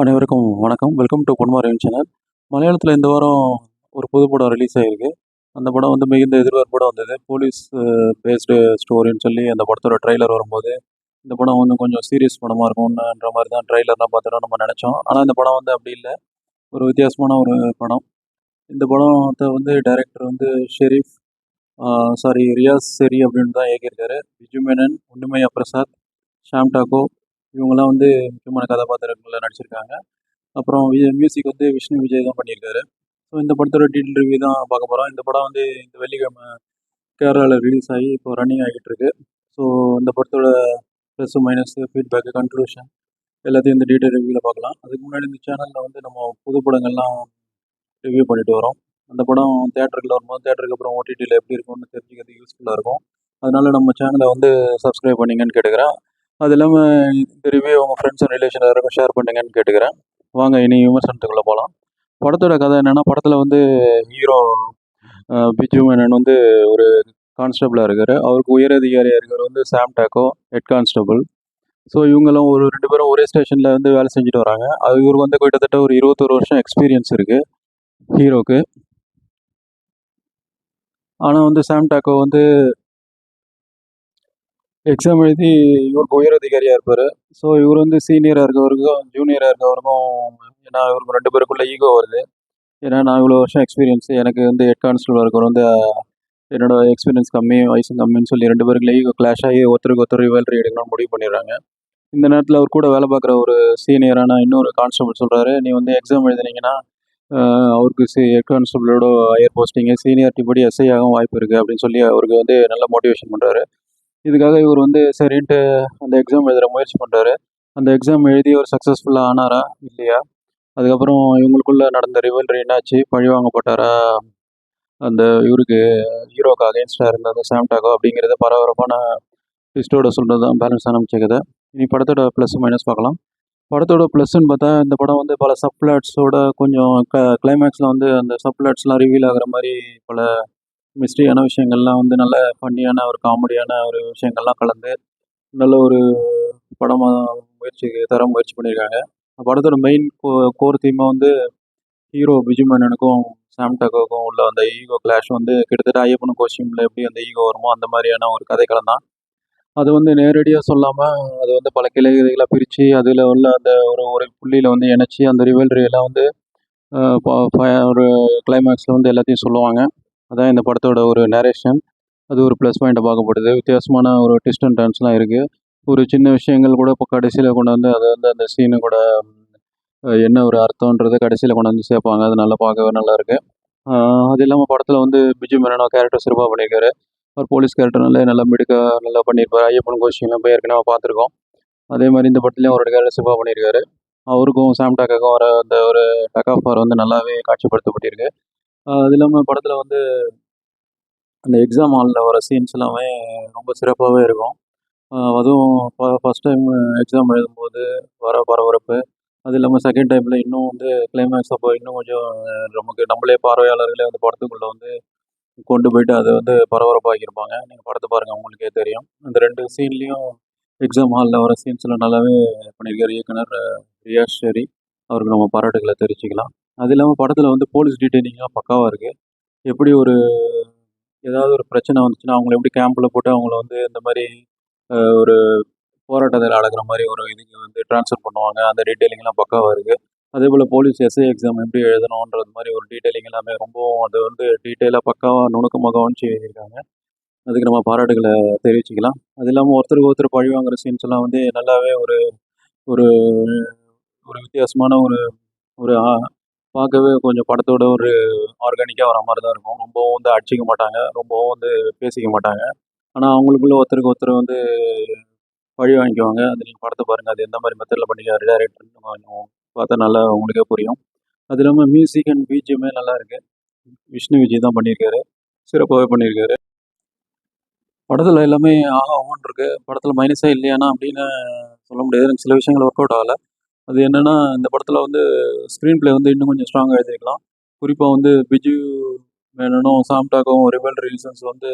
அனைவருக்கும் வணக்கம். Welcome to பொன்மாரியன் channel மலையாளத்தில் இந்த வாரம் ஒரு புது படம் ரிலீஸ் ஆகிருக்கு அந்த படம் வந்து மிகுந்த எதிர்பார்ப்போட வந்தது. போலீஸ் பேஸ்டு ஸ்டோரின்னு சொல்லி அந்த படத்தோட ட்ரெய்லர் வரும்போது இந்த படம் வந்து கொஞ்சம் சீரியஸ் படமாக இருக்கும்ன்ற மாதிரி தான் ட்ரெய்லர்லாம் பார்த்துட்டு நம்ம நினச்சோம். ஆனால் இந்த படம் வந்து அப்படி இல்லை. ஒரு வித்தியாசமான ஒரு படம். இந்த படத்தை வந்து டைரக்டர் வந்து ஷெரீஃப் சாரி ரியாஸ் செரி அப்படின்னு தான் இயக்கியிருக்காரு. விஜு மேனன் உண்மையா பிரசாத் ஷாம் டாக்கோ இவங்கெல்லாம் வந்து முக்கியமான கதாபாத்திரங்களில் நடிச்சிருக்காங்க. அப்புறம் மியூசிக் வந்து விஷ்ணு விஜய் தான் பண்ணியிருக்காரு. ஸோ இந்த படத்தோட டீட்டெயில் ரிவ்யூ தான் பார்க்க போகிறோம் இந்த படம் வந்து இந்த வெள்ளிக்கிழமை கேரளாவில் ரிலீஸ் ஆகி இப்போ ரன்னிங் ஆகிட்டு இருக்கு. ஸோ இந்த படத்தோட ப்ளஸ் மைனஸ் ஃபீட்பேக்கு கன்க்ளூஷன் எல்லாத்தையும் இந்த டீட்டெயில் ரிவ்யூவில் பார்க்கலாம். அதுக்கு முன்னாடி இந்த சேனலில் வந்து நம்ம புது படங்கள்லாம் ரிவ்யூ பண்ணிட்டு வரோம். அந்த படம் தேட்டருக்குள்ள வரும்போது தேட்டருக்கு அப்புறம் ஓடிடியில் எப்படி இருக்கும்னு தெரிஞ்சுக்கிறது யூஸ்ஃபுல்லாக இருக்கும். அதனால நம்ம சேனலை வந்து சப்ஸ்கிரைப் பண்ணிங்கன்னு கேட்டுக்கிறேன். அது இல்லாமல் இந்த ரிவ்யூ உங்கள் ஃப்ரெண்ட்ஸ் அண்ட் ரிலேஷன் யாருக்கும் ஷேர் பண்ணுங்கன்னு கேட்டுக்கிறேன். வாங்க இனி விமர்சனத்துக்குள்ளே போகலாம் படத்தோட கதை என்னென்னா படத்தில் வந்து ஹீரோ பிஜு மேனன் வந்து ஒரு கான்ஸ்டபிளாக இருக்கார். அவருக்கு உயர் அதிகாரியாக இருக்கிற வந்து சாம் டாக்கோ ஹெட் கான்ஸ்டபிள் ஸோ இவங்களும் ஒரு ரெண்டு பேரும் ஒரே ஸ்டேஷனில் வந்து வேலை செஞ்சுட்டு வராங்க. அது இவருக்கு வந்து கிட்டத்தட்ட ஒரு இருபத்தொரு வருஷம் எக்ஸ்பீரியன்ஸ் இருக்குது ஹீரோக்கு ஆனால் வந்து சாம் டாக்கோ வந்து எக்ஸாம் எழுதி இவருக்கு உயர் அதிகாரியாக இருப்பார். ஸோ இவர் வந்து சீனியராக இருக்கவருக்கும் ஜூனியராக இருக்கவருக்கும் ஏன்னா இவருக்கு ரெண்டு பேருக்குள்ளே ஈகோ வருது. ஏன்னா நான் இவ்வளோ வருஷம் எக்ஸ்பீரியன்ஸ் எனக்கு வந்து ஹெட் கான்ஸ்டபிள் இருக்கவர் வந்து என்னோட எக்ஸ்பீரியன்ஸ் கம்மி வயசு கம்மின்னு சொல்லி ரெண்டு பேருக்குள்ள ஈகோ கிளாஷ் ஆகி ஒருத்தருக்கு ஒருத்தர் ரிவல்ரி எடுக்கணும்னு முடிவு பண்ணிடுறாங்க. இந்த நேரத்தில் அவர் கூட வேலை பார்க்குற ஒரு சீனியரான இன்னொரு கான்ஸ்டபிள் சொல்கிறாரு நீ வந்து எக்ஸாம் எழுதினீங்கன்னா அவருக்கு சி ஹெட் கான்ஸ்டபிளோட ஹையர் போஸ்டிங்கு சீனியாரிட்டி படி எஸ்ஐ ஆகும் வாய்ப்பு இருக்குது அப்படின்னு சொல்லி அவருக்கு வந்து நல்ல மோட்டிவேஷன் பண்ணுறாரு இதுக்காக இவர் வந்து சரின்ட்டு அந்த எக்ஸாம் எழுதுகிற முயற்சி பண்ணுறாரு அந்த எக்ஸாம் எழுதி ஒரு சக்ஸஸ்ஃபுல்லாக ஆனாரா இல்லையா? அதுக்கப்புறம் இவங்களுக்குள்ளே நடந்த ரிவல்ரி என்னாச்சு? பழி வாங்கப்பட்டாரா? அந்த இவருக்கு ஹீரோக்கு அகேன்ஸ்டாக இருந்த அந்த சாம்டாகோ அப்படிங்கிறத பரபரப்பான ட்விஸ்டோட சொல்கிறது தான் பேலன்ஸ் ஆரம்பிச்ச கதை. இனி படத்தோட ப்ளஸ் மைனஸ் பார்க்கலாம். படத்தோட ப்ளஸ்ன்னு பார்த்தா இந்த படம் வந்து பல சப்ளாட்ஸோட கொஞ்சம் க கிளைமேக்ஸில் வந்து அந்த சப்ளாட்ஸ்லாம் ரிவீல் ஆகிற மாதிரி பல மிஸ்ட்ரியான விஷயங்கள்லாம் வந்து நல்ல ஃபன்னியான ஒரு காமெடியான ஒரு விஷயங்கள்லாம் கலந்து நல்ல ஒரு படமாக முயற்சி தர முயற்சி பண்ணியிருக்காங்க படத்தோட மெயின் கோ கோர் தீமாக வந்து ஹீரோ பிஜு மேனனுக்கும் சாம் உள்ள அந்த ஈகோ கிளாஷ் வந்து கிட்டத்தட்ட ஐயப்பனும் கோஷிமில் எப்படி அந்த ஈகோ வருமோ அந்த மாதிரியான ஒரு கதைக்களம் தான். அது வந்து நேரடியாக சொல்லாமல் அது வந்து பல கிளைகளாக பிரித்து அதில் உள்ள அந்த ஒரு ஒரு புள்ளியில் வந்து இணைச்சி அந்த ரிவல்ரியெல்லாம் வந்து ஒரு கிளைமேக்ஸில் வந்து எல்லாத்தையும் சொல்லுவாங்க. அதான் இந்த படத்தோட ஒரு நரேஷன் அது ஒரு ப்ளஸ் பாயிண்ட்டை பார்க்கப்படுது. வித்தியாசமான ஒரு ட்விஸ்ட் அண்ட் டர்ன்ஸ்லாம் இருக்குது ஒரு சின்ன விஷயங்கள் கூட இப்போ கடைசியில் கொண்டு வந்து அதை வந்து அந்த சீனு கூட என்ன ஒரு அர்த்தம்ன்றது கடைசியில் கொண்டு வந்து சேர்ப்பாங்க. அது நல்லா பார்க்கவே நல்லா இருக்குது அது இல்லாமல் படத்தில் வந்து பிஜு மேனோ கேரக்டர் சிறப்பாக பண்ணியிருக்காரு. அவர் போலீஸ் கேரக்டர் நல்லா நல்லா மிடுக்க நல்லா பண்ணியிருப்பார். ஐயப்பன் கோஷிங்லாம் போய் ஏற்கனவே பார்த்துருக்கோம். அதே மாதிரி இந்த படத்துலேயும் அவரோட கேரக்டர் சிறப்பாக பண்ணியிருக்காரு. அவருக்கும் சாம் டாக்காக்கும் வர அந்த ஒரு டக் ஆஃப் வந்து நல்லாவே காட்சிப்படுத்தப்பட்டிருக்கு. அது இல்லாமல் படத்தில் வந்து அந்த எக்ஸாம் ஹாலில் வர சீன்ஸ் எல்லாமே ரொம்ப சிறப்பாகவே இருக்கும். அதுவும் ஃபஸ்ட் டைம் எக்ஸாம் எழுதும்போது வர பரபரப்பு அது இல்லாமல் செகண்ட் டைமில் இன்னும் வந்து கிளைமேக்ஸ் அப்போ இன்னும் கொஞ்சம் நமக்கு நம்மளே பார்வையாளர்களே அந்த படத்துக்குள்ளே வந்து கொண்டு போயிட்டு அதை வந்து பரபரப்பாக்கியிருப்பாங்க. நீங்கள் படத்தை பாருங்கள் உங்களுக்கே தெரியும். அந்த ரெண்டு சீன்லேயும் எக்ஸாம் ஹாலில் வர சீன்ஸில் நல்லாவே பண்ணியிருக்கார் இயக்குனர் ரியாஷ் ஷெரி. அவருக்கு நம்ம பாராட்டுகளை தெரிவிச்சுக்கலாம். அது இல்லாமல் படத்தில் வந்து போலீஸ் டீட்டெயிலிங்லாம் பக்காவாக இருக்குது எப்படி ஒரு ஏதாவது ஒரு பிரச்சனை வந்துச்சுன்னா அவங்கள எப்படி கேம்பில் போட்டு அவங்கள வந்து இந்த மாதிரி ஒரு போராட்டத்தில் அடங்குற மாதிரி ஒரு இதுக்கு வந்து ட்ரான்ஸ்ஃபர் பண்ணுவாங்க. அந்த டீட்டெயிலிங்லாம் பக்காவாக இருக்குது அதே போல் போலீஸ் எஸ்ஐ எக்ஸாம் எப்படி எழுதணுன்றது மாதிரி ஒரு டீட்டெயிலிங் எல்லாமே ரொம்பவும் அது வந்து டீட்டெயிலாக பக்காவாக நுணுக்கமாக கவனிச்சு எழுதியிருக்காங்க. அதுக்கு நம்ம பாராட்டுகளை தெரிவிச்சுக்கலாம். அது இல்லாமல் ஒருத்தருக்கு ஒருத்தர் பழி வாங்குற சீன்ஸ் எல்லாம் வந்து நல்லாவே ஒரு ஒரு ஒரு வித்தியாசமான ஒரு ஒரு பார்க்கவே கொஞ்சம் படத்தோட ஒரு ஆர்கானிக்காக வர மாதிரி தான் இருக்கும். ரொம்பவும் வந்து அடிச்சிக்க மாட்டாங்க. ரொம்பவும் வந்து பேசிக்க மாட்டாங்க. ஆனால் அவங்களுக்குள்ள ஒருத்தருக்கு ஒருத்தர் வந்து பழி வாங்கிக்குவாங்க. அது நீங்கள் படத்தை பாருங்கள் அது எந்த மாதிரி மெத்தடில் பண்ணிக்காரு டேரக்டர்னு கொஞ்சம் பார்த்தா நல்லா உங்களுக்கே புரியும். அது இல்லாமல் மியூசிக் அண்ட் பிஜிஎம்மே நல்லா இருக்குது விஷ்ணு விஜய் தான் பண்ணியிருக்காரு சிறப்பாகவே பண்ணியிருக்காரு படத்தில் எல்லாமே ஆஹா இருக்குது படத்தில் மைனஸாக இல்லையானா அப்படின்னு சொல்ல முடியாது. எனக்கு சில விஷயங்கள் ஒர்க் அவுட் ஆகலை. அது என்னென்னா இந்த படத்தில் வந்து ஸ்க்ரீன் ப்ளே வந்து இன்னும் கொஞ்சம் ஸ்ட்ராங்காக எழுதியிருக்கலாம். குறிப்பாக வந்து பிஜு மேனனும் சாம்டாக்கும் ரிவல் ரீசன்ஸ் வந்து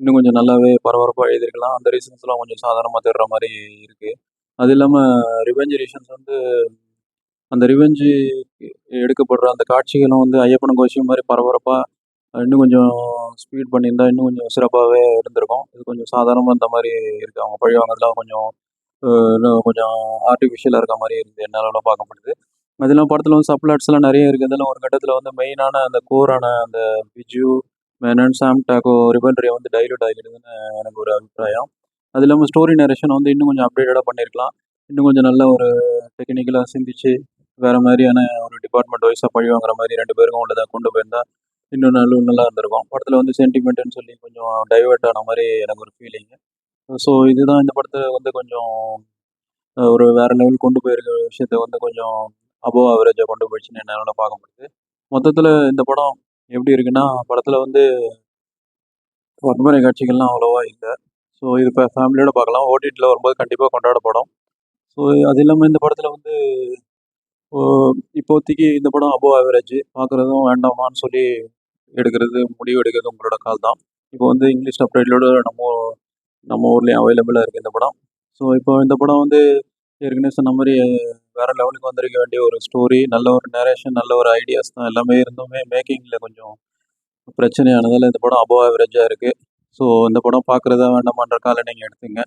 இன்னும் கொஞ்சம் நல்லாவே பரபரப்பாக எழுதியிருக்கலாம். அந்த ரீசன்ஸ்லாம் கொஞ்சம் சாதாரணமாக தெரிற மாதிரி இருக்குது அது இல்லாமல் ரிவெஞ்ச் ரீசன்ஸ் வந்து அந்த ரிவெஞ்சு எடுக்கப்படுற அந்த காட்சிகளும் வந்து ஐயப்பன் கோஷம் மாதிரி பரபரப்பாக இன்னும் கொஞ்சம் ஸ்பீட் பண்ணியிருந்தா இன்னும் கொஞ்சம் சிறப்பாகவே இருந்திருக்கும். இது கொஞ்சம் சாதாரணமாக இந்த மாதிரி இருக்குது அவங்க பழி வாங்கினதுலாம் கொஞ்சம் கொஞ்சம் ஆர்டிஃபிஷியலாக இருக்க மாதிரி இருக்குது என்னால் பார்க்கப்படுது அது இல்லாமல் படத்தில் வந்து சப்ளாட்ஸ்லாம் நிறைய இருக்குது அதெல்லாம் ஒரு கட்டத்தில் வந்து மெயினான அந்த கோரான அந்த பிஜு மேனன் சாம் டாக்கோ ரிபன்ரியை வந்து டைலூட் ஆகிடுதுன்னு எனக்கு ஒரு அபிப்பிராயம். அது இல்லாமல் ஸ்டோரி நரேஷன் வந்து இன்னும் கொஞ்சம் அப்டேட்டடாக பண்ணியிருக்கலாம். இன்னும் கொஞ்சம் நல்ல ஒரு டெக்னிக்கலாக சிந்திச்சு வேறு மாதிரியான ஒரு டிபார்ட்மெண்ட் வைஸாக பழி வாங்குற மாதிரி ரெண்டு பேருக்கும் உள்ளதாக கொண்டு போயிருந்தா இன்னும் நல்ல நல்லா இருந்திருக்கும். படத்தில் வந்து சென்டிமெண்ட்டுன்னு சொல்லி கொஞ்சம் டைவெர்ட் ஆன மாதிரி எனக்கு ஒரு ஃபீலிங்கு ஸோ இதுதான் இந்த படத்தை வந்து கொஞ்சம் ஒரு வேற லெவல் கொண்டு போயிருக்க விஷயத்த வந்து கொஞ்சம் அபோவ் ஆவரேஜாக கொண்டு போயிடுச்சுன்னு என்னால் பார்க்க முடியுது. மொத்தத்தில் இந்த படம் எப்படி இருக்குன்னா படத்தில் வந்து வன்முறை காட்சிகள்லாம் அவ்வளோவா இல்லை. ஸோ இது இப்போ ஃபேமிலியோட பார்க்கலாம். ஓடிடியில் வரும்போது கண்டிப்பாக கொண்டாட படம் ஸோ அது இல்லாமல் இந்த படத்தில் வந்து இப்போதைக்கு இந்த படம் அபோவ் ஆவரேஜ் பார்க்குறதும் வேண்டாமான்னு சொல்லி எடுக்கிறது முடிவு எடுக்கிறது உங்களோட கால் தான். இப்போ வந்து இங்கிலீஷ் சப்டைட்டிலோட நம்ம நம்ம ஊர்லேயும் அவைலபிளாக இருக்குது இந்த படம். ஸோ இப்போ இந்த படம் வந்து ஏற்கனவே சொன்ன மாதிரி வேறு லெவலுக்கு வந்திருக்க வேண்டிய ஒரு ஸ்டோரி நல்ல ஒரு நேரேஷன் நல்ல ஒரு ஐடியாஸ் தான் எல்லாமே இருந்துமே மேக்கிங்கில் கொஞ்சம் பிரச்சனையானதால் இந்த படம் அபோவ் ஆவரேஜாக இருக்குது ஸோ இந்த படம் பார்க்குறதா வேண்டாமான்ற காலை நீங்கள் எடுத்துங்க.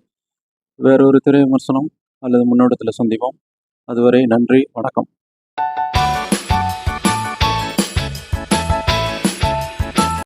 வேற ஒரு திரை விமர்சனம் அல்லது முன்னோட்டத்தில் சந்திப்போம். அதுவரை நன்றி வணக்கம்.